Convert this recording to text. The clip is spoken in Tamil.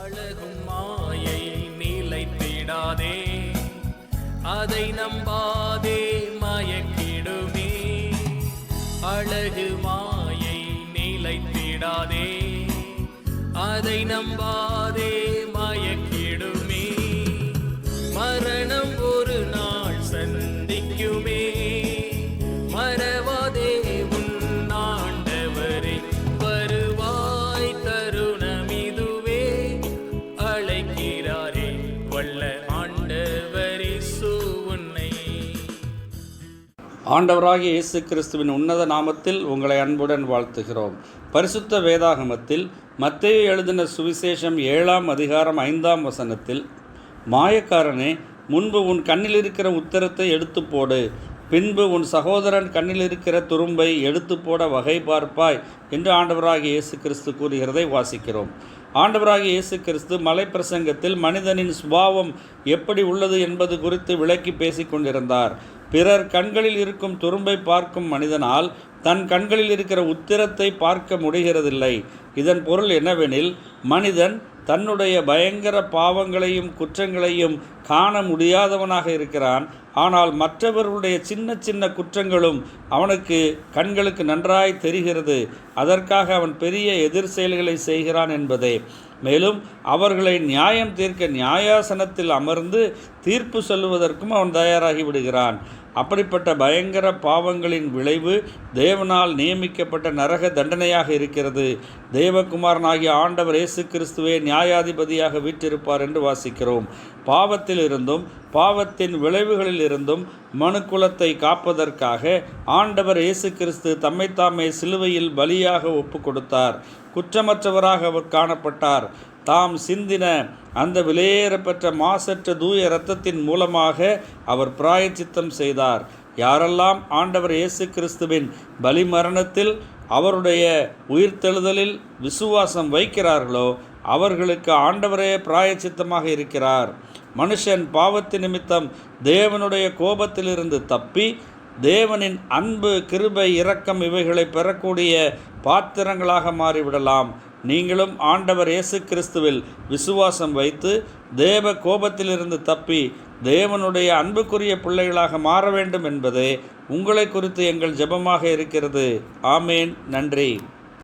அழகும் மாயை நிலைத்திடாதே. அதை நம்பாதே மயக்கிடுமே. அழகு மாயை நிலைத்திடாதே. அதை நம்பாதே ஆண்டவராகிய இயேசு கிறிஸ்துவின் உன்னத நாமத்தில் உங்களை அன்புடன் வாழ்த்துகிறோம். பரிசுத்த வேதாகமத்தில் மத்திய எழுதின சுவிசேஷம் ஏழாம் அதிகாரம் ஐந்தாம் வசனத்தில் மாயக்காரனே முன்பு உன் கண்ணில் இருக்கிற உத்தரத்தை எடுத்து போடு. பின்பு உன் சகோதரன் கண்ணில் இருக்கிற துரும்பை எடுத்து போட வகை பார்ப்பாய் என்று ஆண்டவராகிய இயேசு கிறிஸ்து கூறுகிறதை வாசிக்கிறோம். ஆண்டவராக இயேசு கிறிஸ்து மலை பிரசங்கத்தில் மனிதனின் சுபாவம் எப்படி உள்ளது என்பது குறித்து விளக்கி பேசிக்கொண்டிருந்தார் பிறர் கண்களில் இருக்கும் துரும்பை பார்க்கும் மனிதனால் தன் கண்களில் இருக்கிற உத்திரத்தை பார்க்க முடிகிறதில்லை. இதன் பொருள் என்னவெனில் மனிதன் தன்னுடைய பயங்கர பாவங்களையும் குற்றங்களையும் காண முடியாதவனாக இருக்கிறான். ஆனால் மற்றவர்களுடைய சின்ன சின்ன குற்றங்களும் அவனுக்கு கண்களுக்கு நன்றாய் தெரிகிறது. அதற்காக அவன் பெரிய எதிர் செயல்களை செய்கிறான் என்பதே. மேலும் அவர்களை நியாயம் தீர்க்க நியாயாசனத்தில் அமர்ந்து தீர்ப்பு சொல்லுவதற்கும் அவன் தயாராகி விடுகிறான். அப்படிப்பட்ட பயங்கர பாவங்களின் விளைவு தேவனால் நியமிக்கப்பட்ட நரக தண்டனையாக இருக்கிறது. தேவகுமாரனாகிய ஆண்டவர் இயேசு கிறிஸ்துவே நியாயாதிபதியாக வீற்றிருப்பார் என்று வாசிக்கிறோம். பாவத்தில் இருந்தும் பாவத்தின் விளைவுகளில் இருந்தும் மனுக்குலத்தை காப்பதற்காக ஆண்டவர் இயேசு கிறிஸ்து தம்மைத்தாமே சிலுவையில் பலியாக ஒப்பு கொடுத்தார். குற்றமற்றவராக அவர் காணப்பட்டார். தாம் சிந்தின அந்த விலையேறப்பெற்ற மாசற்ற தூய இரத்தத்தின் மூலமாக அவர் பிராயச்சித்தம் செய்தார். யாரெல்லாம் ஆண்டவர் இயேசு கிறிஸ்துவின் பலிமரணத்தில் அவருடைய உயிர்த்தெழுதலில் விசுவாசம் வைக்கிறார்களோ அவர்களுக்கு ஆண்டவரே பிராயச்சித்தமாக இருக்கிறார். மனுஷன் பாவத்து நிமித்தம் தேவனுடைய கோபத்திலிருந்து தப்பி தேவனின் அன்பு கிருபை இரக்கம் இவைகளை பெறக்கூடிய பாத்திரங்களாக மாறிவிடலாம். நீங்களும் ஆண்டவர் இயேசு கிறிஸ்துவில் விசுவாசம் வைத்து தேவ கோபத்திலிருந்து தப்பி தேவனுடைய அன்புக்குரிய பிள்ளைகளாக மாற வேண்டும் என்பதே உங்களை குறித்து எங்கள் ஜெபமாக இருக்கிறது. ஆமேன். நன்றி.